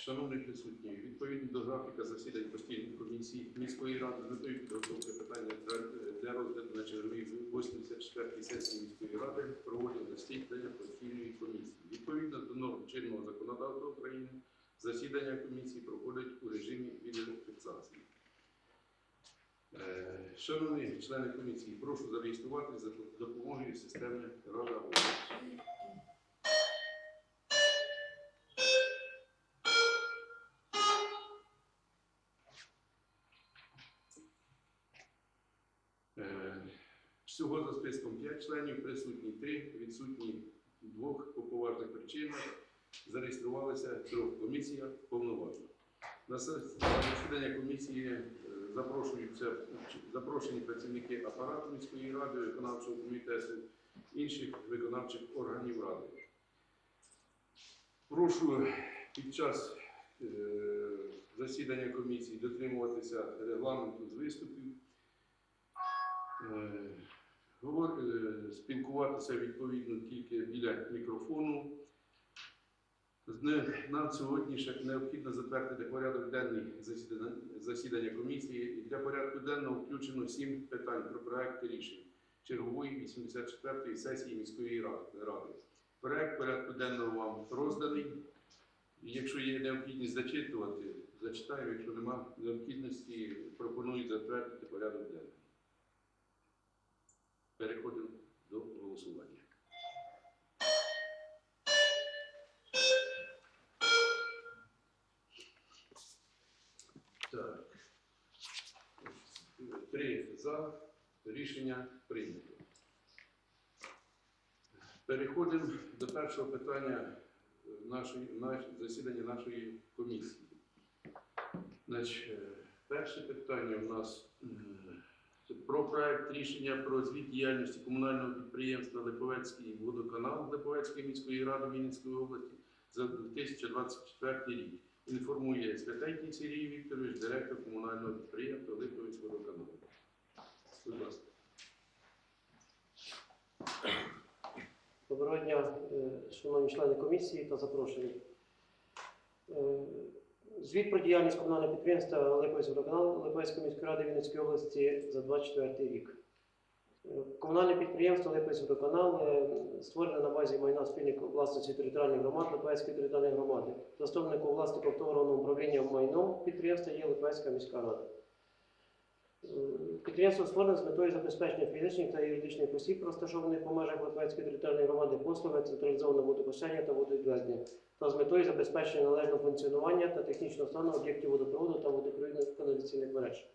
Шановні присутні, відповідно до графіка засідань постійної комісії міської ради з метою підготовки питання для, розгляду на черговій 84-й сесії міської ради проводять засідання постійної комісії. Відповідно до норм чинного законодавства України, засідання комісії проходять у режимі відеофіксації. Е, Шановні члени комісії, прошу зареєструвати за допомогою системи Рада Голос. Е, Всього за списком 5 членів, присутні 3, відсутні двох по поважних причинах. Зареєструвалися трьох. Комісія повноважна. На засідання комісії е, запрошуються запрошені працівники апарату міської ради, виконавчого комітету, інших виконавчих органів ради. Прошу під час е, засідання комісії дотримуватися регламенту з виступів. Е, спілкуватися відповідно тільки біля мікрофону. Нам сьогодні ще необхідно затвердити порядок денний засідання комісії. Для порядку денного включено сім питань про проекти рішень чергової 84-ї сесії міської ради. Проект порядку денного вам розданий. Якщо є необхідність зачитувати, зачитаю. Якщо немає необхідності, пропоную затвердити порядок денний. Переходимо до голосування. Так. Три за. Рішення прийнято. Переходимо до першого питання нашої, наш, засідання нашої комісії. Значить, е, перше питання у нас е, про проект рішення про звіт діяльності комунального підприємства Липовецький водоканал Липовецької міської ради Вінницької області за 2024 рік. Інформує Святенький Сергій Вікторович, директор комунального підприємства Липовець водоканал. Будь ласка. Доброго дня, е, шановні члени комісії та запрошені. Звіт про діяльність комунального підприємства Липовський водоканалу Липовської міської ради Вінницької області за 24 рік. Комунальне підприємство Липовський водоканал е, створене на базі майна спільника власності територіальних громад Липовської територіальної громади. Засновником власником товарного управління майном підприємства є Липовська міська рада. Підприємство створене з метою забезпечення фізичних та юридичних осіб, розташованих по межах Литвецької територіальної громади, послуги централізованого водопостачання та водовідведення, та з метою забезпечення належного функціонування та технічного стану об'єктів водопроводу та водопровідних каналізаційних мереж.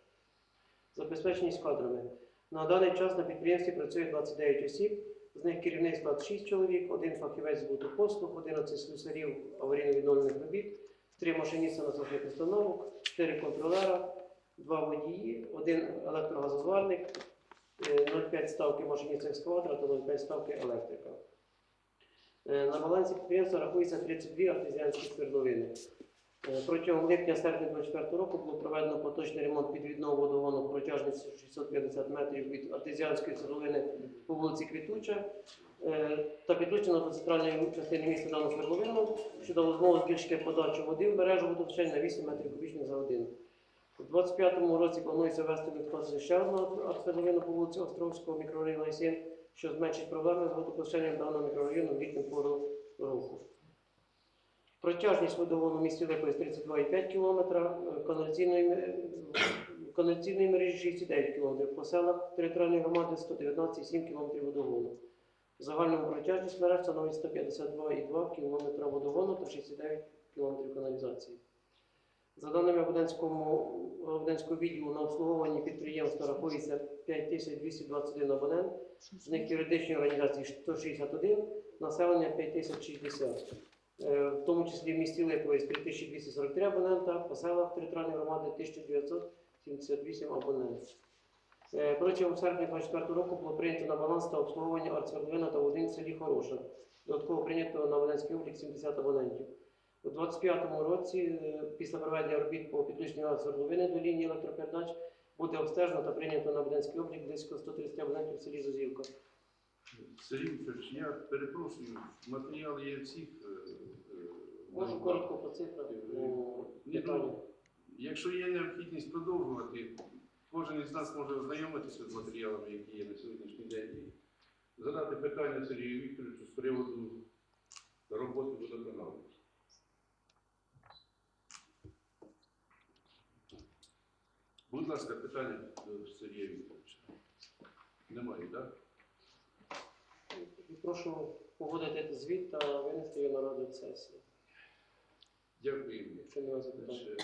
Забезпеченість кадрами. На даний час на підприємстві працює 29 осіб, з них керівний склад 6 чоловік, один фахівець з водопослуг, 11 слюсарів аварійно-відновлених робіт, 3 машиніста насосних установок, 4 контролера, два водії, один електрогазозварник, е, 0,5 ставки машиніста екскаватора та 0,5 ставки електрика. Е, На балансі підприємства рахується 32 артезіанські свердловини. Е, Протягом липня-серпня 2024 року було проведено поточний ремонт підвідного водогону протяжністю 650 метрів від артезіанської свердловини по вулиці Квітуча е, та підключено до центральної частини міста дану свердловину, що дало змогу збільшити подачу води в мережу водопостачання на 8 метрів кубічних за годину. У 25-му році планується ввести в експлуатацію ще одну артсвердловину по вулиці Островського мікрорайону Лайсін, що зменшить проблеми з водопостачанням даного мікрорайону в літню пору року. Протяжність водогону в місті Липовець 32,5 км, каналізаційної, мережі 6,9 км, по селах територіальної громади 119,7 км водогону. В загальному протяжність мереж становить 152,2 км водогону та 69 км каналізації. За даними Абонентському відділу на обслуговуванні підприємства рахується 5221 абонент, з них юридичні організації 161, населення 5060. Е, В тому числі в місті Липовець 3243 абонента, по селах територіальної громади 1978 абонентів. Е, Протягом серпня 2024 року було прийнято на баланс та обслуговування артсвердловина та один в селі Хороша. Додатково прийнято на Абонентський облік 70 абонентів. У 2025 році, е, після проведення робіт по підключенню свердловини до лінії електропередач, буде обстежено та прийнято на абонентський облік близько 130 абонентів в селі Зозівка. Сергій Вікторович, я перепрошую, матеріали є всіх е, е, Можу коротко по цифрах. Ні, ну, якщо є необхідність продовжувати, кожен із нас може ознайомитися з матеріалами, які є на сьогоднішній день, і задати питання Сергію Вікторовичу з приводу роботи водоканалу. Будь ласка, питання до Сергія Вікторовича. Немає, так? Прошу погодити звіт та винести його на розгляд сесії. Дякую. Запитань.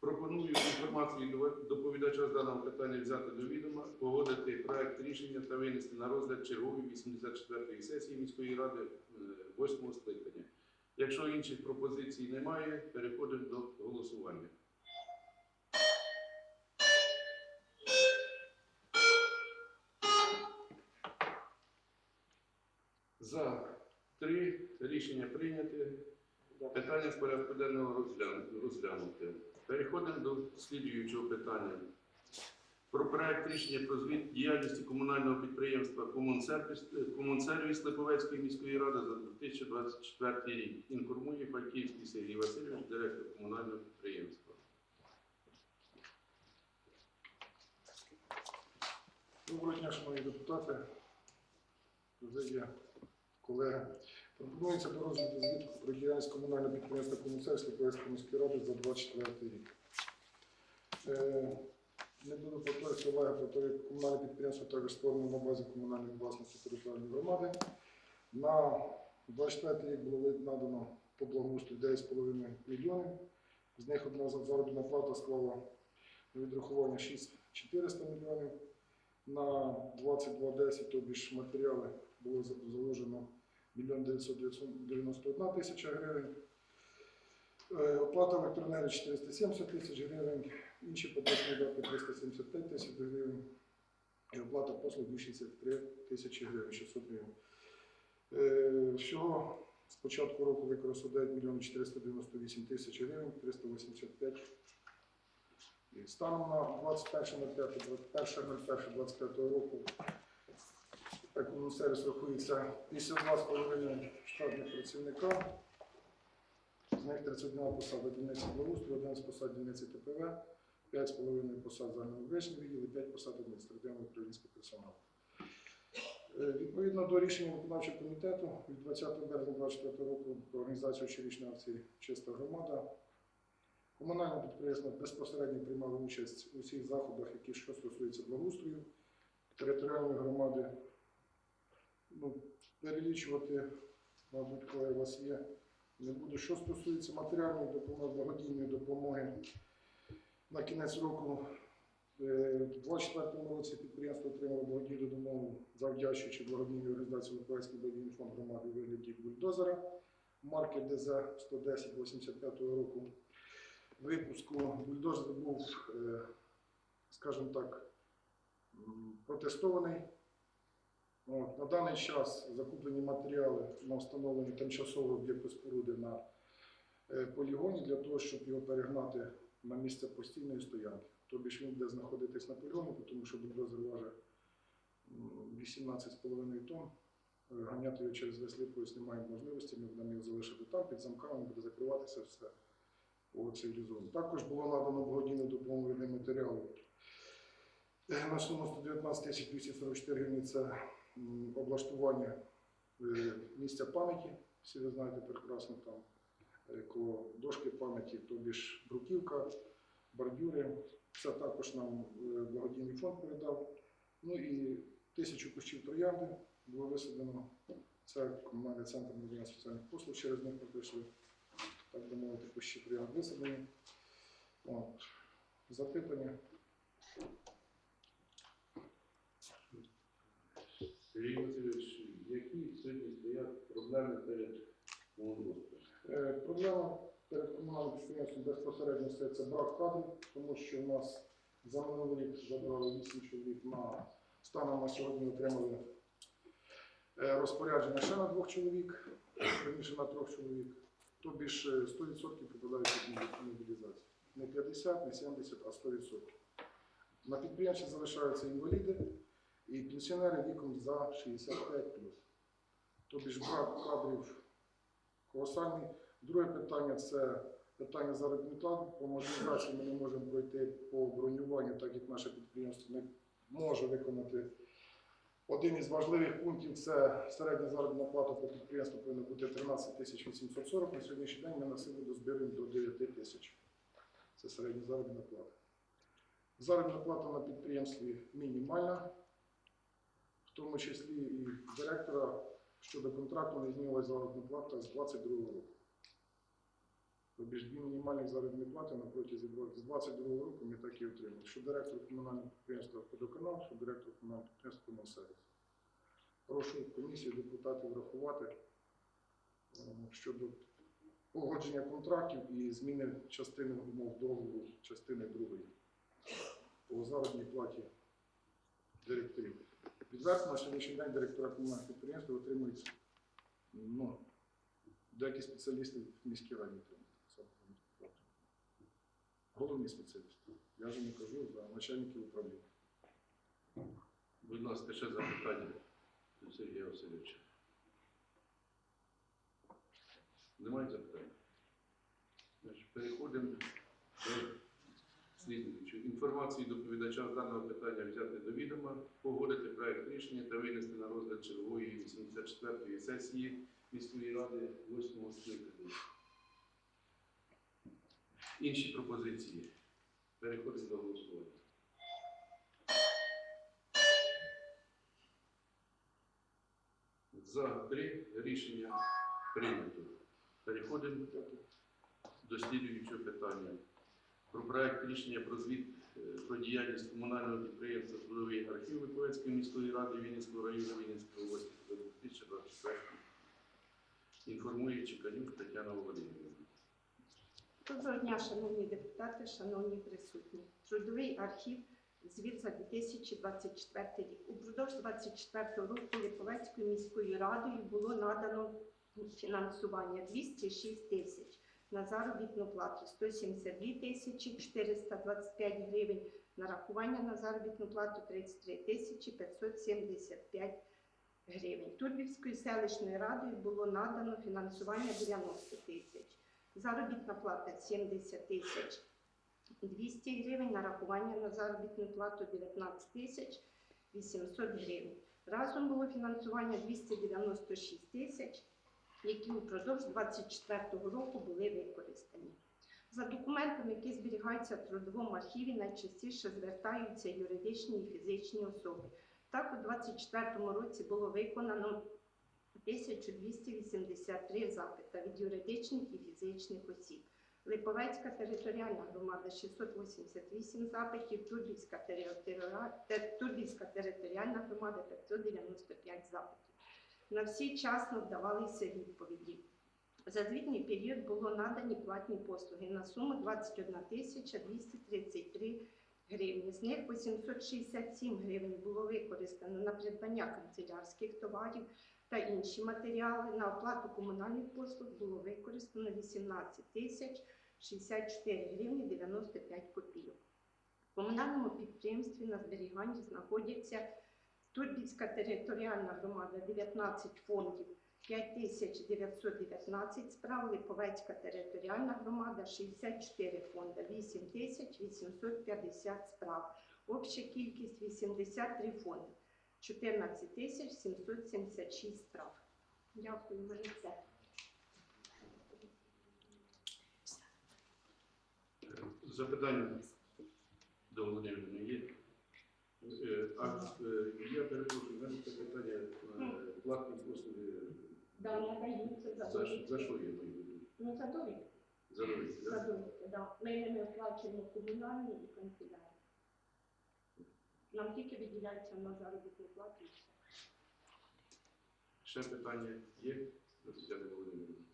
Пропоную інформацію доповідача з даного питання взяти до відома, погодити проект рішення та винести на розгляд чергової 84-ї сесії міської ради 8 скликання. Якщо інших пропозицій немає, переходимо до голосування. За три рішення прийняте. Питання з порядку денного розгляну- розглянути. Переходимо до слідуючого питання. Про проект рішення про звіт діяльності комунального підприємства «Комунсервіс» Липовецької міської ради за 2024 рік. Інформує Фальківський Сергій Васильович, директор комунального підприємства. Доброго дня, шановні депутати, президія, колеги. Пропонується до розгляду звіту про діяльність комунального підприємства «Комунсервіс» Липовецької міської ради за 24 рік. Е, Не буду повторювати уваги про те, як комунальне підприємство також створено на базі комунальної власності територіальної громади. На 24 рік було надано по благоустрою 9,5 мільйонів. З них одна заробітна плата склала відрахування 6,400 мільйонів на 2210, тобі ж матеріали було заложено 1 991 тисяча гривень. Е, Оплата електроенергії 470 тисяч гривень, інші поточні видатки 375 тисяч гривень, і оплата послуг 263 тисячі гривень, 600 гривень. Е, Всього з початку року використано 9 мільйонів 498 тисяч гривень, 385 і Станом на 21.05.25 року такому сервіс рахується 52,5 штатних працівника. З них 31 посада дільниці благоустрою, 11 посад дільниці ТПВ, 5,5 посад загальномедичних відділів і 5 посад адміністративного управлінського персоналу. Е, Відповідно до рішення виконавчого комітету від 20 березня 2024 року про організацію щорічної акції Чиста громада Комунальне підприємство безпосередньо приймало участь у всіх заходах, які що стосуються благоустрою територіальної громади. Ну, перелічувати, мабуть, коли у вас є, не буду. Що стосується матеріальної допомоги, благодійної допомоги, на кінець року е, у 2024 році підприємство отримало благодійну допомогу, завдячуючи благодійній організації Липовецький благодійний фонд громади вигляді бульдозера марки ДЗ 110 85 року випуску бульдозер був, е, скажімо так, протестований. От, на даний час закуплені матеріали на встановлення тимчасового об'єкту споруди на е, полігоні для того, щоб його перегнати на місце постійної стоянки. Тобі ж він буде знаходитись на полігоні, тому що бульдозер важить 18,5 тонн. Е, Ганяти його через весь Липовець немає можливості, ми будемо його залишити там під замками, буде закриватися все по цивілізованому. Також було надано благодійну допомогу від матеріалу. Е, На суму 119 тисяч 244 гривні це облаштування е, місця пам'яті. Всі ви знаєте прекрасно там е, коло дошки пам'яті, тобі ж бруківка, бордюри. Це також нам е, благодійний фонд передав. Ну і тисячу кущів троянди було висадено. Це комунальний центр надання соціальних послуг, через них ми так би мовити, кущі троянд висадені. От. Запитання. Сергій Васильович, які сьогодні стоять проблеми перед комунростом? Е, Проблема перед комунальним підприємством безпосередньо стоїть це брак кадрів, тому що у нас за минулий рік забрали 8 чоловік на станом на сьогодні отримали е, розпорядження ще на двох чоловік, раніше на трьох чоловік. Тобі ж е, 100% попадають під мобілізацію. Не 50, не 70, а 100%. На підприємстві залишаються інваліди і пенсіонери віком за 65 Тобі ж брак кадрів колосальний. Друге питання це питання заробітних плат. По модернізації ми не можемо пройти по бронюванню, так як наше підприємство не може виконати. Один із важливих пунктів це середня заробітна плата по підприємству повинна бути 13 тисяч 840. На сьогоднішній день ми на силу дозбираємо до 9 тисяч. Це середня заробітна плата. Заробітна плата на підприємстві мінімальна, в тому числі і директора щодо контракту не змінилася заробітна плата з 22 року. Тобто дві мінімальних заробітні плати на протязі з 22 року ми так і отримали. Що директор комунального підприємства «Водоканал», що директор комунального підприємства «Комунсервіс». Прошу комісію депутатів врахувати е, щодо погодження контрактів і зміни частини умов договору, частини другої по заробітній платі директорів. Відверто на сьогоднішній день директора комунальних підприємств отримують ну, деякі спеціалісти в міській раді. Головні спеціалісти. Я вже не кажу за начальників управління. Будь ласка, ще запитання до Сергія Васильовича. Немає запитань? Переходимо до слідуючого. Інформації доповідача з даного питання взяти до відома, погодити проект рішення та винести на розгляд чергової 84-ї сесії міської ради 8 скликання. Інші пропозиції. Переходимо до голосування. За три рішення прийнято. Переходимо до слідуючого питання. Про проект рішення про звіт е, про діяльність комунального підприємства Трудовий архів Миколаївської міської ради Вінницького району Вінницької області за 2024. Інформує Чеканюк Тетяна Володимирівна. Доброго дня, шановні депутати, шановні присутні. Трудовий архів, звіт за 2024 рік. Упродовж 2024 року Липовецькою міською радою було надано фінансування 206 тисяч на заробітну плату, 172 тисячі 425 гривень, нарахування на заробітну плату 33 тисячі 575 гривень. Турбівською селищною радою було надано фінансування 90 тисяч. Заробітна плата 70 тисяч 200 гривень, нарахування на заробітну плату 19 тисяч 800 гривень. Разом було фінансування 296 тисяч, які упродовж 2024 року були використані. За документами, які зберігаються в трудовому архіві, найчастіше звертаються юридичні і фізичні особи. Так, у 2024 році було виконано 1283 запита від юридичних і фізичних осіб. Липовецька територіальна громада 688 запитів, Турбівська територіальна громада 595 запитів. На всі вчасно вдавалися відповіді. За звітний період було надані платні послуги на суму 21 тисяча 233 гривні. З них 867 гривень було використано на придбання канцелярських товарів та інші матеріали. На оплату комунальних послуг було використано 18 тисяч 64 гривні 95 копійок. В комунальному підприємстві на зберіганні знаходяться Турбівська територіальна громада 19 фондів 5919 справ, Липовецька територіальна громада 64 фонда 8850 справ. Обща кількість 83 фонди 14 тисяч 776 справ. Дякую, мене. Запитання до Володимирівни є? Е, А е, я перепрошую, у мене це питання е, платні послуги. Да, надаються за За, що- за що я в виду? Ну, за довідку. За довідки, За так? довідку, да. Ми не оплачуємо комунальні і канцелярні. Нам тільки виділяється на заробітну плату. і все. Ще питання є до Тетяни Володимирівни?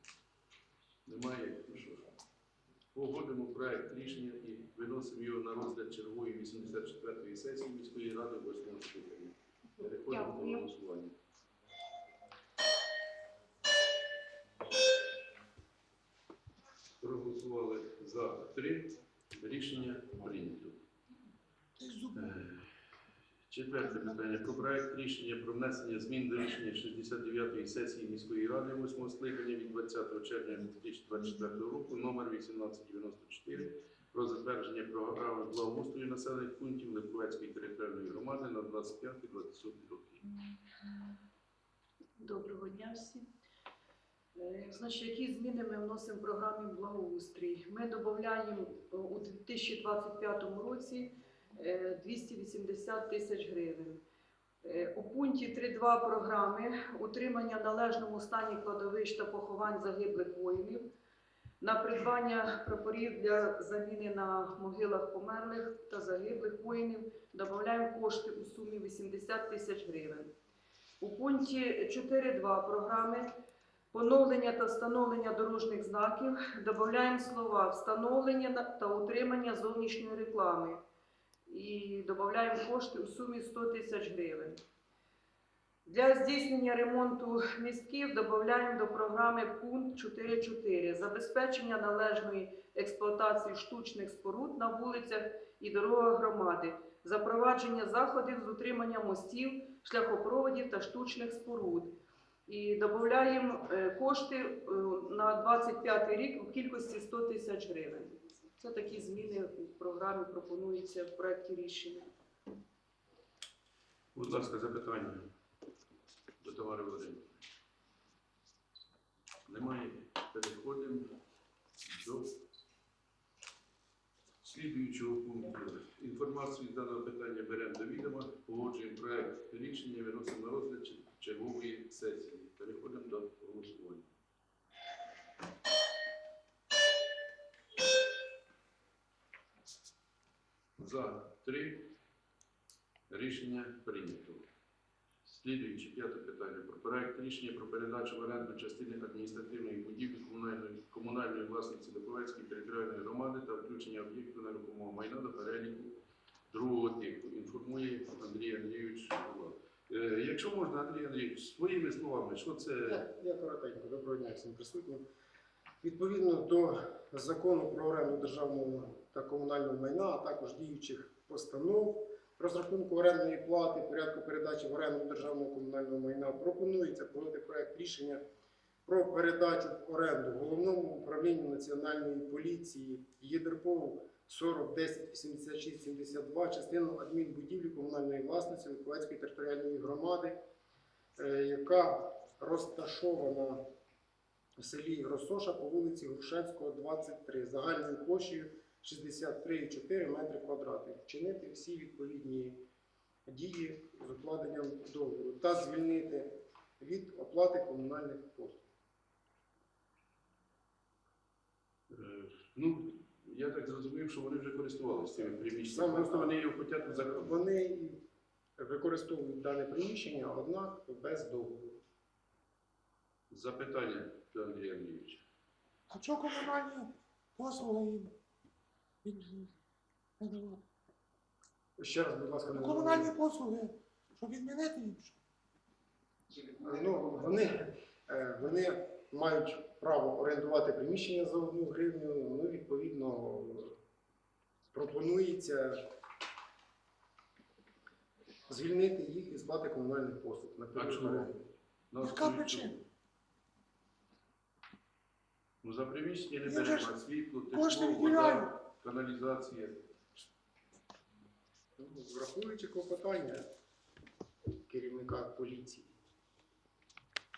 Немає? Ну що ж. Погодимо проект рішення і виносимо його на розгляд чергової 84-ї сесії міської ради 8 скликання. Переходимо до голосування. Проголосували за три. Рішення прийнято. Четверте питання. Про проект рішення про внесення змін до рішення 69-ї сесії міської ради 8 скликання від 20 червня 2024 року номер 1894 про затвердження програми благоустрою населених пунктів Липовецької територіальної громади на 25-27 роки. Доброго дня всім. Е, Значить, які зміни ми вносимо в програмі благоустрій? Ми додаємо е, у 2025 році 280 тисяч гривень. Е, У пункті 3.2 програми утримання в належному стані кладовищ та поховань загиблих воїнів на придбання прапорів для заміни на могилах померлих та загиблих воїнів додаємо кошти у сумі 80 тисяч гривень. У пункті 4.2 програми поновлення та встановлення дорожніх знаків додаємо слова встановлення та утримання зовнішньої реклами і додаємо кошти у сумі 100 тисяч гривень. Для здійснення ремонту містків додаємо до програми пункт 4.4 забезпечення належної експлуатації штучних споруд на вулицях і дорогах громади, запровадження заходів з утримання мостів, шляхопроводів та штучних споруд. І додаємо е, кошти е, на 25 рік у кількості 100 тисяч гривень. Це такі зміни у програмі пропонуються в проєкті рішення. Будь ласка, запитання до Тамари Володимирівни. Немає. Переходимо до слідуючого пункту. Інформацію з даного питання беремо до відома, погоджуємо проект рішення, виносимо на розгляд чергової сесії. Переходимо до голосування. За три. Рішення прийнято. Слідуюче п'яте питання про проект рішення про передачу в оренду частини адміністративної будівлі комунальної, комунальної власниці Липовецької територіальної громади та включення об'єкту нерухомого майна до переліку другого типу. Інформує Андрій Андрійович Е, якщо можна, Андрій Андрійович, своїми словами, що це Я, я коротенько, доброго дня всім присутнім. Відповідно до закону про оренду державного та комунального майна, а також діючих постанов, розрахунку орендної плати, порядку передачі в оренду державного комунального майна, пропонується проводити проект рішення про передачу в оренду головному управлінню Національної поліції ЄДРПОВ 40 10 86 72 частину адмінбудівлі комунальної власності Липовецької територіальної громади, е, яка розташована в селі Росоша по вулиці Грушевського, 23, загальною площею 63,4 метри квадратних. Вчинити всі відповідні дії з укладенням договору та звільнити від оплати комунальних послуг. е, ну, я так зрозумів, що вони вже користувалися цими приміщеннями. Просто вони його хочуть закрити. Вони використовують дане приміщення, однак без договору. Запитання до Андрія Андрійовича. А чого комунальні послуги їм надавати? Ще раз, будь ласка, не Комунальні послуги, щоб відмінити їм. що? Ну, вони, е, вони мають право орендувати приміщення за одну гривню, ну, відповідно, пропонується звільнити їх із плати комунальних послуг на період оренди. Яка причина? Ну, за приміщення не беремо, ж а світло, кошти тепло, вода, каналізація. Ну, Враховуючи клопотання керівника поліції.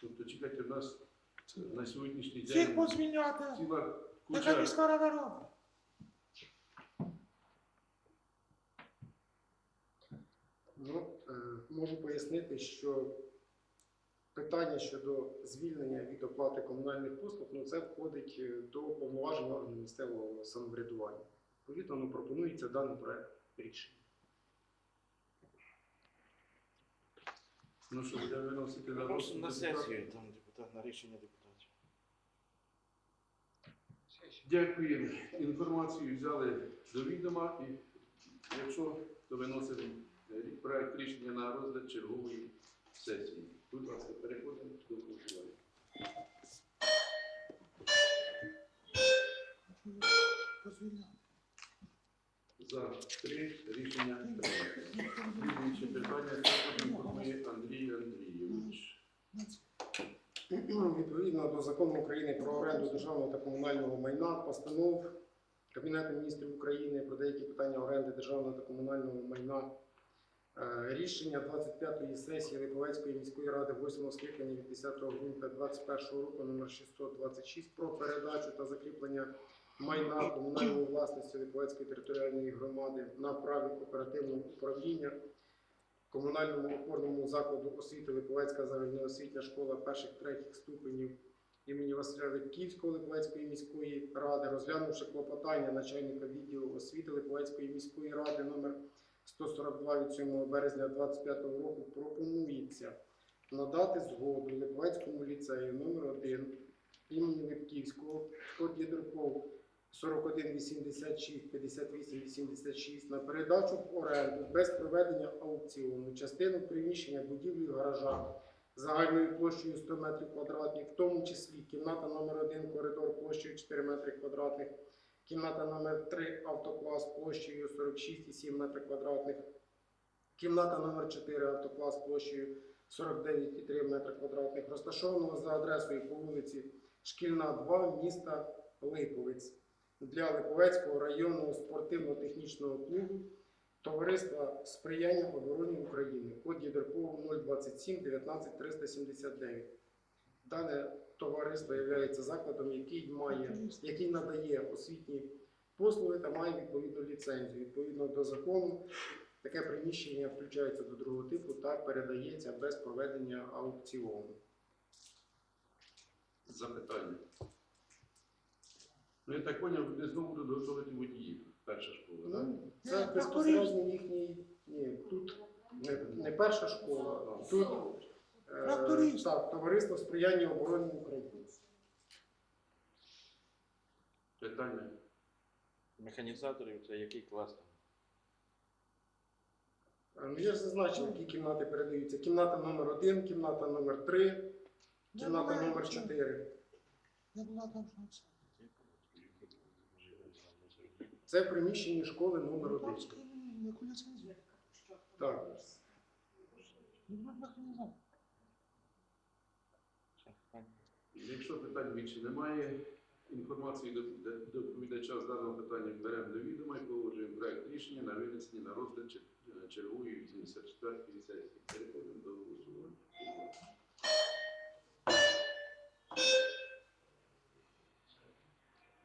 Тобто, чекайте, у нас на сьогоднішній Всіх день позвільняти. ціла куча міська рада робить? Ну, е, можу пояснити, що питання щодо звільнення від оплати комунальних послуг, ну це входить е, до повноважень органів місцевого самоврядування. Відповідно, ну, пропонується даний проект рішення. Ну що, буде виносити на розсуд на депутатів? сесію, там депутат, на рішення депутатів. Дякую. Інформацію взяли до відома і якщо то виносимо е, проект рішення на розгляд чергової сесії. Будь ласка, переходимо до голосування. За три рішення прийнято. Питання інформує Андрій Андрійович. Відповідно до закону України про оренду державного та комунального майна, постанов Кабінету міністрів України про деякі питання оренди державного та комунального майна. Е, Рішення 25-ї сесії Липовецької міської ради 8 скликання від 10 грудня 2021 року номер 626 про передачу та закріплення майна комунальної власності Липовецької територіальної громади на праві оперативного управління комунальному опорному закладу освіти Липовецька загальноосвітня школа перших третіх ступенів імені Василя Липківського Липовецької міської ради, розглянувши клопотання начальника відділу освіти Липовецької міської ради номер 142 від 7 березня 2025 року, пропонується надати згоду Липовецькому ліцею номер 1 імені Липківського код ЄДРПОВ 4186 5886 на передачу в оренду без проведення аукціону частину приміщення будівлі гаража загальною площею 100 метрів квадратних, в тому числі кімната номер 1 коридор площею 4 метри квадратних, кімната номер 3 автоклас площею 46,7 метрів квадратних, кімната номер 4 автоклас площею 49,3 метри квадратних, розташованого за адресою по вулиці Шкільна 2 міста Липовець. Для Липовецького районного спортивно-технічного клубу Товариства сприяння обороні України, код ЄДРПО 027 19 379. Дане товариство є закладом, який має, який надає освітні послуги та має відповідну ліцензію. Відповідно до закону, таке приміщення включається до другого типу та передається без проведення аукціону. Запитання. Ну, я так поняв, ви знову будуть готувати водіїв. Перша школа, так? Ну, Це безпосередньо їхній. Ні, тут не, не перша школа, тут Тракторист. так, товариство сприяння обороні України. Питання. Механізаторів це який клас там? Е, Ну, я ж зазначив, які кімнати передаються. Кімната номер 1 кімната номер 3 кімната номер 4 Я була там, що це. Це в школи номер 1 Полтавська, ну, яку ліцензію? Так. Ну, механізатор. Якщо питань більше немає, до- доповідача з даного питання беремо до відома і погоджуємо проект рішення на винесення на розгляд чер- чергової 84-ї сесії. Переходимо до голосування.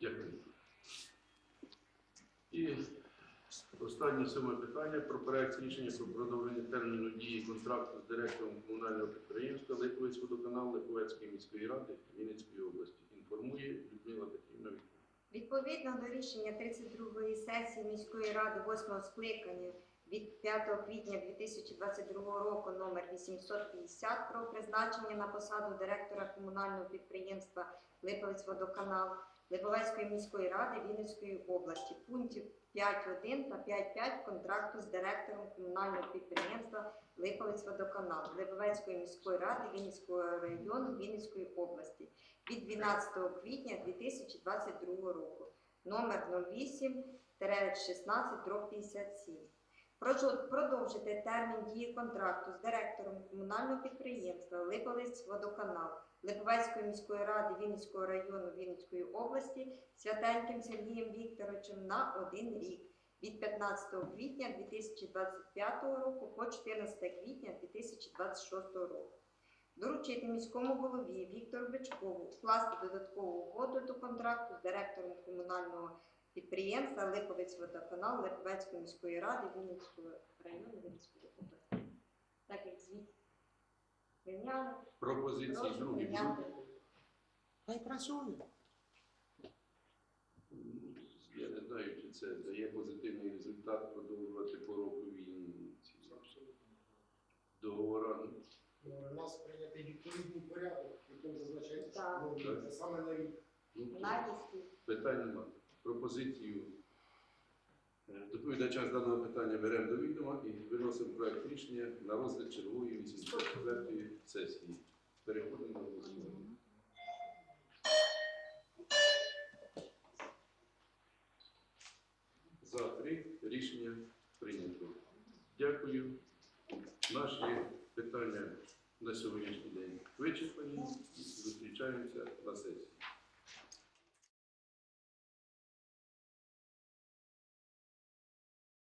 Дякую. І останнє сьоме питання про проект рішення про продовження терміну дії контракту з директором комунального підприємства Липовець водоканал Липовецької міської ради Вінницької області. Інформує Людмила Петрівна. Відповідно до рішення 32-ї сесії міської ради 8 скликання від 5 квітня 2022 року номер 850 про призначення на посаду директора комунального підприємства Липовець водоканал Липовецької міської ради Вінницької області пунктів 5.1 та 5.5 контракту з директором комунального підприємства Липовець водоканал Липовецької міської ради Вінницького району Вінницької області від 12 квітня 2022 року, номер 08 16 57. Прошу продовжити термін дії контракту з директором комунального підприємства Липовець водоканал Липовецької міської ради Вінницького району Вінницької області Святеньким Сергієм Вікторовичем на один рік від 15 квітня 2025 року по 14 квітня 2026 року. Доручити міському голові Віктору Бичкову вкласти додаткову угоду до контракту з директором комунального підприємства Липовець водоканал Липовецької міської ради Вінницького району Вінницької області. Прийняли, Пропозиції прошу другі прийняти. будуть? Хай працює. Я не знаю, чи це дає позитивний результат продовжувати по року війни. ці договори. Ну, У нас прийнятий відповідний порядок, яким зазначається, що Так. поновлюється саме на рік. Ну, то питань немає. Пропозицію Доповідача час даного питання беремо до відома і виносимо проєкт рішення на розгляд чергової 84-ї сесії. Переходимо до голосування. За три рішення прийнято. Дякую. Наші питання на сьогоднішній день вичерпані. Зустрічаємося на сесії.